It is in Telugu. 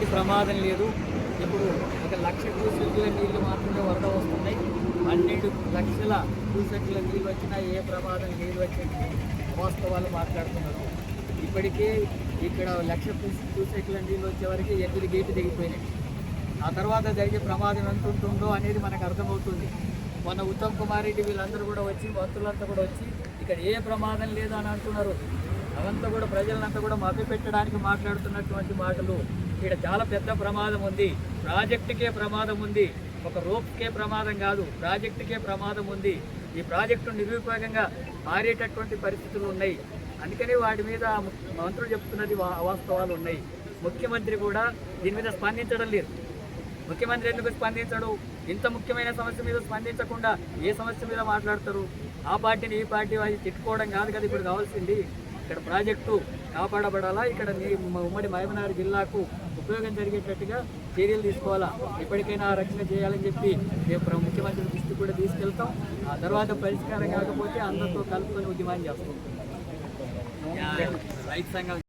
ఎటువంటి ప్రమాదం లేదు. ఇప్పుడు ఒక లక్ష క్యూసెక్ల నీళ్ళు మాత్రమే వరద వస్తున్నాయి. పన్నెండు లక్షల క్యూసెక్ల నీళ్ళు వచ్చినా ఏ ప్రమాదం నీళ్ళు వచ్చే వాస్తవాలు మాట్లాడుతున్నారు. ఇప్పటికే ఇక్కడ లక్ష క్యూసెక్ల నీళ్ళు వచ్చేవరకు ఎనిమిది గేట్లు దిగిపోయినాయి ఆ తర్వాత జరిగే ప్రమాదం ఎంత ఉంటుందో అనేది మనకు అర్థమవుతుంది. మన ఉత్తమ్ కుమార్ రెడ్డి వీళ్ళందరూ కూడా వచ్చి భక్తులంతా కూడా వచ్చి ఇక్కడ ఏ ప్రమాదం లేదు అని అంటున్నారు. అవంతా కూడా ప్రజలంతా కూడా మభ్య పెట్టడానికి మాట్లాడుతున్నటువంటి మాటలు. ఇక్కడ చాలా పెద్ద ప్రమాదం ఉంది. ప్రాజెక్టుకే ప్రమాదం ఉంది. ఒక రోప్కే ప్రమాదం కాదు. ప్రాజెక్టుకే ప్రమాదం ఉంది. ఈ ప్రాజెక్టు నిరుపయోగంగా మారేటటువంటి పరిస్థితులు ఉన్నాయి. అందుకని వాటి మీద మంత్రులు చెప్తున్నది వా- వాస్తవాలు ఉన్నాయి. ముఖ్యమంత్రి కూడా దీని మీద స్పందించడం లేదు. ముఖ్యమంత్రి ఎందుకు స్పందించడు? ఇంత ముఖ్యమైన సమస్య మీద స్పందించకుండా ఏ సమస్య మీద మాట్లాడతారు? ఆ పార్టీని ఈ పార్టీ వాళ్ళు తిట్టుకోవడం కాదు కదా ఇప్పుడు కావాల్సింది. ఇక్కడ ప్రాజెక్టు కాపాడబడాలా? ఇక్కడ ఉమ్మడి మహబూబ్నగర్ జిల్లాకు ఉపయోగం జరిగేటట్టుగా చర్యలు తీసుకోవాలా? ఇప్పటికైనా ఆ రక్షణ చేయాలని చెప్పి మేము ప్ర- ముఖ్యమంత్రి దృష్టి కూడా తీసుకెళ్తాం. ఆ తర్వాత పరిష్కారం కాకపోతే అందరితో కలుపుకొని ఉద్యమాన్ని చేస్తాం. రైతు సంఘం